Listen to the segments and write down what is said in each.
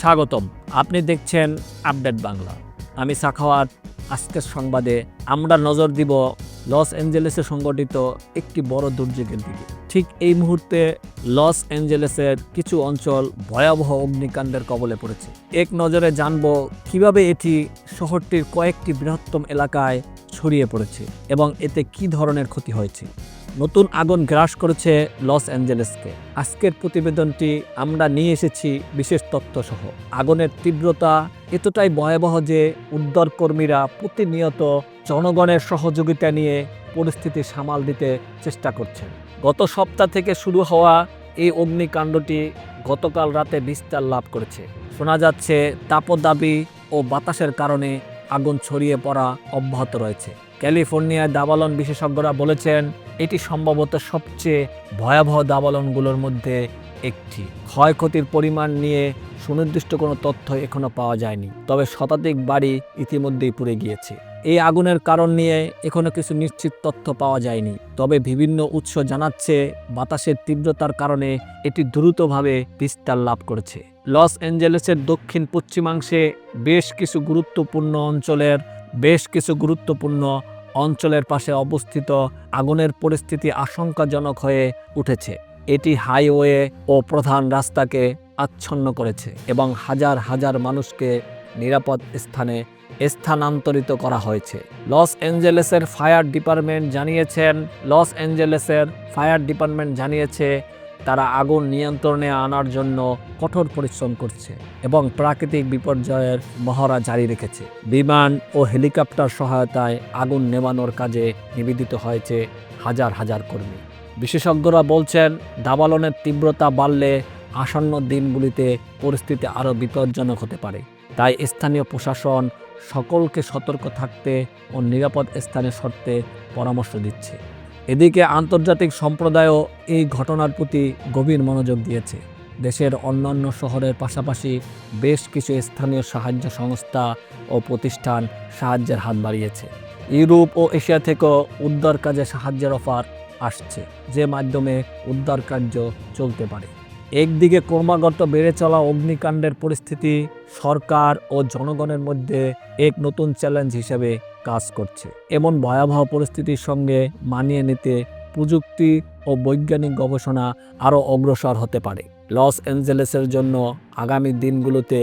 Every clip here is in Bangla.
স্বাগতম। আপনি দেখছেন আপডেট বাংলা। আমি সাখাওয়াত। আজকের সংবাদে আমরা নজর দিব লস অ্যাঞ্জেলেসে সংগঠিত একটি বড় দুর্যোগের দিকে। ঠিক এই মুহূর্তে লস অ্যাঞ্জেলেসের কিছু অঞ্চল ভয়াবহ অগ্নিকাণ্ডের কবলে পড়েছে। এক নজরে জানব কীভাবে এটি শহরটির কয়েকটি বৃহত্তম এলাকায় ছড়িয়ে পড়েছে এবং এতে কি ধরনের ক্ষতি হয়েছে। নতুন আগুন গ্রাস করেছে লস অ্যাঞ্জেলেসকে। আজকের প্রতিবেদনটি আমরা নিয়ে এসেছি বিশেষ তথ্য সহ আগুনের তীব্রতা এতটাই ভয়াবহ যে উদ্ধার কর্মীরা প্রতিনিয়ত জনগণের সহযোগিতা নিয়ে পরিস্থিতি সামাল দিতে চেষ্টা করছেন। গত সপ্তাহ থেকে শুরু হওয়া এই অগ্নিকাণ্ডটি গতকাল রাতে বিস্তার লাভ করেছে। শোনা যাচ্ছে তাপদাবি ও বাতাসের কারণে আগুন ছড়িয়ে পড়া অব্যাহত রয়েছে। ক্যালিফোর্নিয়ায় দাবালন বিশেষজ্ঞরা বলেছেন এটি সম্ভবত সবচেয়ে ভয়াবহ দাবালনগুলোর মধ্যে একটি। ক্ষয়ক্ষতির পরিমাণ নিয়ে সুনির্দিষ্ট কোনো তথ্য এখনও পাওয়া যায়নি, তবে শতাধিক বাড়ি ইতিমধ্যেই পুড়ে গিয়েছে। এই আগুনের কারণ নিয়ে এখনও কিছু নিশ্চিত তথ্য পাওয়া যায়নি, তবে বিভিন্ন উৎস জানাচ্ছে বাতাসের তীব্রতার কারণে এটি দ্রুতভাবে বিস্তার লাভ করেছে। লস অ্যাঞ্জেলেসের দক্ষিণ পশ্চিমাংশে বেশ কিছু গুরুত্বপূর্ণ অঞ্চলের বেশ কিছু গুরুত্বপূর্ণ অঞ্চলের পাশে অবস্থিত আগুনের পরিস্থিতি আশঙ্কাজনক হয়ে উঠেছে। এটি হাইওয়ে ও প্রধান রাস্তাকে আচ্ছন্ন করেছে এবং হাজার হাজার মানুষকে নিরাপদ স্থানে স্থানান্তরিত করা হয়েছে। লস অ্যাঞ্জেলেসের ফায়ার ডিপার্টমেন্ট জানিয়েছেন, লস অ্যাঞ্জেলেসের ফায়ার ডিপার্টমেন্ট জানিয়েছে তারা আগুন নিয়ন্ত্রণে আনার জন্য কঠোর পরিশ্রম করছে এবং প্রাকৃতিক বিপর্যয়ের মহড়া জারি রেখেছে। বিমান ও হেলিকপ্টার সহায়তায় আগুন নেভানোর কাজে নিবেদিত হয়েছে হাজার হাজার কর্মী। বিশেষজ্ঞরা বলছেন দাবালনের তীব্রতা বাড়লে আসন্ন দিনগুলিতে পরিস্থিতি আরও বিপজ্জনক হতে পারে। তাই স্থানীয় প্রশাসন সকলকে সতর্ক থাকতে ও নিরাপদ স্থানে সরতে পরামর্শ দিচ্ছে। এদিকে আন্তর্জাতিক সম্প্রদায়ও এই ঘটনার প্রতি গভীর মনোযোগ দিয়েছে। দেশের অন্যান্য শহরের পাশাপাশি বেশ কিছু স্থানীয় সাহায্য সংস্থা ও প্রতিষ্ঠান সাহায্যের হাত বাড়িয়েছে। ইউরোপ ও এশিয়া থেকেও উদ্ধার কাজে সাহায্যের অফার আসছে, যে মাধ্যমে উদ্ধার কার্য চলতে পারে। একদিকে ক্রমাগত বেড়ে চলা অগ্নিকাণ্ডের পরিস্থিতি সরকার ও জনগণের মধ্যে এক নতুন চ্যালেঞ্জ হিসেবে কাজ করছে। এমন ভয়াবহ পরিস্থিতির সঙ্গে মানিয়ে নিতে প্রযুক্তি ও বৈজ্ঞানিক গবেষণা আরও অগ্রসর হতে পারে। লস অ্যাঞ্জেলেসের জন্য আগামী দিনগুলোতে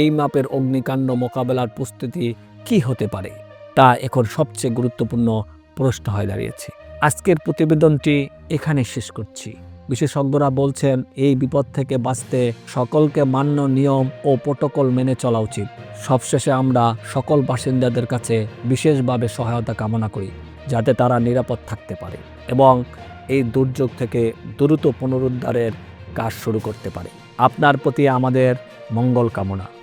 এই মাপের অগ্নিকাণ্ড মোকাবেলার প্রস্তুতি কি হতে পারে, তা এখন সবচেয়ে গুরুত্বপূর্ণ প্রশ্ন হয়ে দাঁড়িয়েছে। আজকের প্রতিবেদনটি এখানে শেষ করছি। বিশেষজ্ঞরা বলছেন, এই বিপদ থেকে বাঁচতে সকলকে মান্য নিয়ম ও প্রোটোকল মেনে চলা উচিত। সবশেষে আমরা সকল বাসিন্দাদের কাছে বিশেষভাবে সহায়তা কামনা করি, যাতে তারা নিরাপদ থাকতে পারে এবং এই দুর্যোগ থেকে দ্রুত পুনরুদ্ধারের কাজ শুরু করতে পারে। আপনার প্রতি আমাদের মঙ্গল কামনা।